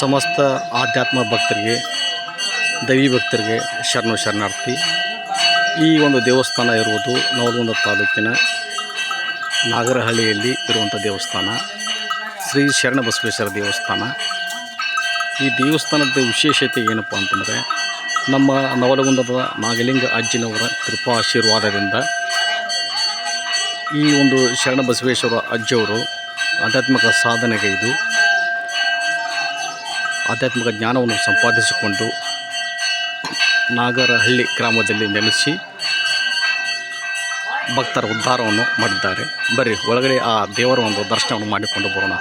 ಸಮಸ್ತ ಆಧ್ಯಾತ್ಮ ಭಕ್ತರಿಗೆ, ದೈವಿ ಭಕ್ತರಿಗೆ ಶರಣು ಶರಣಾರ್ಥಿ. ಈ ಒಂದು ದೇವಸ್ಥಾನ ಇರುವುದು ನವಲಗುಂದ ತಾಲೂಕಿನ ನಾಗರಹಳ್ಳಿಯಲ್ಲಿ ಇರುವಂಥ ದೇವಸ್ಥಾನ. ಶ್ರೀ ಶರಣ ಬಸವೇಶ್ವರ ದೇವಸ್ಥಾನ. ಈ ದೇವಸ್ಥಾನದ ವಿಶೇಷತೆ ಏನಪ್ಪ ಅಂತಂದರೆ, ನಮ್ಮ ನವಲಗುಂದದ ನಾಗಲಿಂಗ ಅಜ್ಜಿನವರ ಕೃಪಾ ಆಶೀರ್ವಾದದಿಂದ ಈ ಒಂದು ಶರಣ ಬಸವೇಶ್ವರ ಅಜ್ಜಿಯವರು ಆಧ್ಯಾತ್ಮಿಕ ಸಾಧನೆಗೈದು ಆಧ್ಯಾತ್ಮಿಕ ಜ್ಞಾನವನ್ನು ಸಂಪಾದಿಸಿಕೊಂಡು ನಾಗರಹಳ್ಳಿ ಗ್ರಾಮದಲ್ಲಿ ನೆಲೆಸಿ ಭಕ್ತರ ಉದ್ಧಾರವನ್ನು ಮಾಡಿದ್ದಾರೆ. ಬರ್ರಿ ಒಳಗಡೆ ಆ ದೇವರ ಒಂದು ದರ್ಶನವನ್ನು ಮಾಡಿಕೊಂಡು ಬರೋಣ.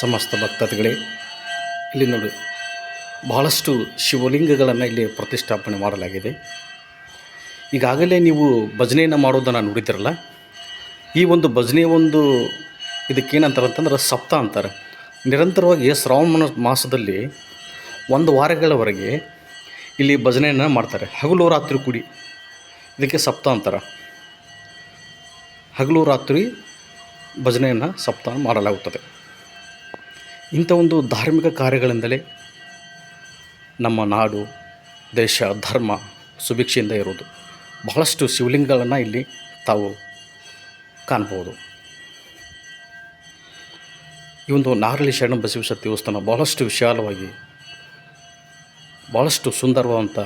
ಸಮಸ್ತ ಭಕ್ತಾದಿಗಳೇ, ಇಲ್ಲಿ ನೋಡಿ, ಬಹಳಷ್ಟು ಶಿವಲಿಂಗಗಳನ್ನು ಇಲ್ಲಿ ಪ್ರತಿಷ್ಠಾಪನೆ ಮಾಡಲಾಗಿದೆ. ಈಗಾಗಲೇ ನೀವು ಭಜನೆಯನ್ನು ಮಾಡೋದನ್ನು ನೋಡಿದ್ರಲ್ಲ, ಈ ಒಂದು ಭಜನೆ ಒಂದು ಇದಕ್ಕೇನಂತಾರೆ ಅಂತಂದ್ರೆ ಸಪ್ತ ಅಂತಾರೆ. ನಿರಂತರವಾಗಿ ಶ್ರಾವಣ ಮಾಸದಲ್ಲಿ ಒಂದು ವಾರಗಳವರೆಗೆ ಇಲ್ಲಿ ಭಜನೆಯನ್ನು ಮಾಡ್ತಾರೆ. ಹಗಲು ರಾತ್ರಿ ಕೂಡಿ, ಇದಕ್ಕೆ ಸಪ್ತ ಅಂತಾರೆ. ಹಗಲು ರಾತ್ರಿ ಭಜನೆಯನ್ನು ಸಪ್ತ ಮಾಡಲಾಗುತ್ತದೆ. ಇಂಥ ಒಂದು ಧಾರ್ಮಿಕ ಕಾರ್ಯಗಳಿಂದಲೇ ನಮ್ಮ ನಾಡು, ದೇಶ, ಧರ್ಮ ಸುಭಿಕ್ಷೆಯಿಂದ ಇರೋದು ಬಹಳಷ್ಟು ಶಿವಲಿಂಗಗಳನ್ನು ಇಲ್ಲಿ ತಾವು ಕಾಣ್ಬೋದು. ಈ ಒಂದು ನಾಗರಳ್ಳಿ ಶರಣ ಬಸವೇಶ್ವರ ದೇವಸ್ಥಾನ ಬಹಳಷ್ಟು ವಿಶಾಲವಾಗಿ ಭಾಳಷ್ಟು ಸುಂದರವಾದಂಥ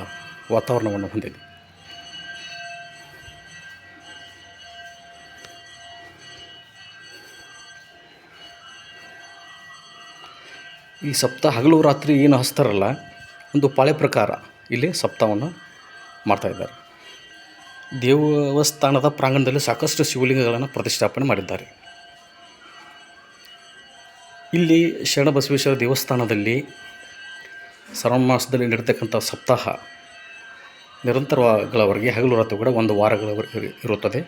ವಾತಾವರಣವನ್ನು ಹೊಂದಿದೆ. ಈ ಸಪ್ತ ಹಗಲು ರಾತ್ರಿ ಏನು ಹಚ್ತಾರಲ್ಲ, ಒಂದು ಪಾಳೆ ಪ್ರಕಾರ ಇಲ್ಲಿ ಸಪ್ತವನ್ನು ಮಾಡ್ತಾಯಿದ್ದಾರೆ ದೇವಸ್ಥಾನದ ಪ್ರಾಂಗಣದಲ್ಲಿ ಸಾಕಷ್ಟು ಶಿವಲಿಂಗಗಳನ್ನು ಪ್ರತಿಷ್ಠಾಪನೆ ಮಾಡಿದ್ದಾರೆ. ಇಲ್ಲಿ ಶರಣಬಸವೇಶ್ವರ ದೇವಸ್ಥಾನದಲ್ಲಿ ಶ್ರಾವಣ ಮಾಸದಲ್ಲಿ ನಡೀತಕ್ಕಂಥ ಸಪ್ತಾಹ ನಿರಂತರಗಳವರೆಗೆ ಹಗಲು ರಾತ್ರಿ ಕೂಡ ಒಂದು ವಾರಗಳವರೆಗೆ ಇರುತ್ತದೆ.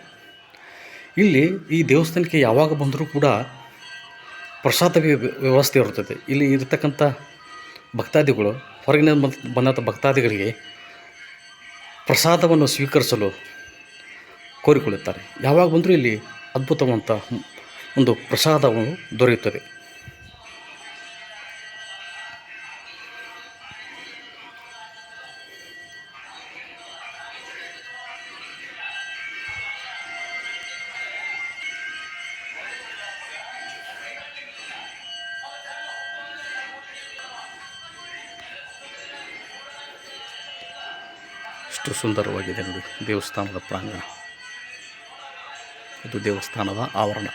ಇಲ್ಲಿ ಈ ದೇವಸ್ಥಾನಕ್ಕೆ ಯಾವಾಗ ಬಂದರೂ ಕೂಡ ಪ್ರಸಾದ ವ್ಯ- ವ್ಯವಸ್ಥೆ ಇರುತ್ತದೆ. ಇಲ್ಲಿ ಇರತಕ್ಕಂಥ ಭಕ್ತಾದಿಗಳು, ಹೊರಗಿನ ಬಂದ ಬಂದಂಥ ಭಕ್ತಾದಿಗಳಿಗೆ ಪ್ರಸಾದವನ್ನು ಸ್ವೀಕರಿಸಲು ಕೋರಿಕೊಳ್ಳುತ್ತಾರೆ. ಯಾವಾಗ ಬಂದರೂ ಇಲ್ಲಿ ಅದ್ಭುತವಂತ ಒಂದು ಪ್ರಸಾದವನ್ನು ದೊರೆಯುತ್ತದೆ. ಎಷ್ಟು ಸುಂದರವಾಗಿದೆ ನೋಡಿ ದೇವಸ್ಥಾನದ ಪ್ರಾಂಗಣ. ಇದು ದೇವಸ್ಥಾನದ ಆವರಣ.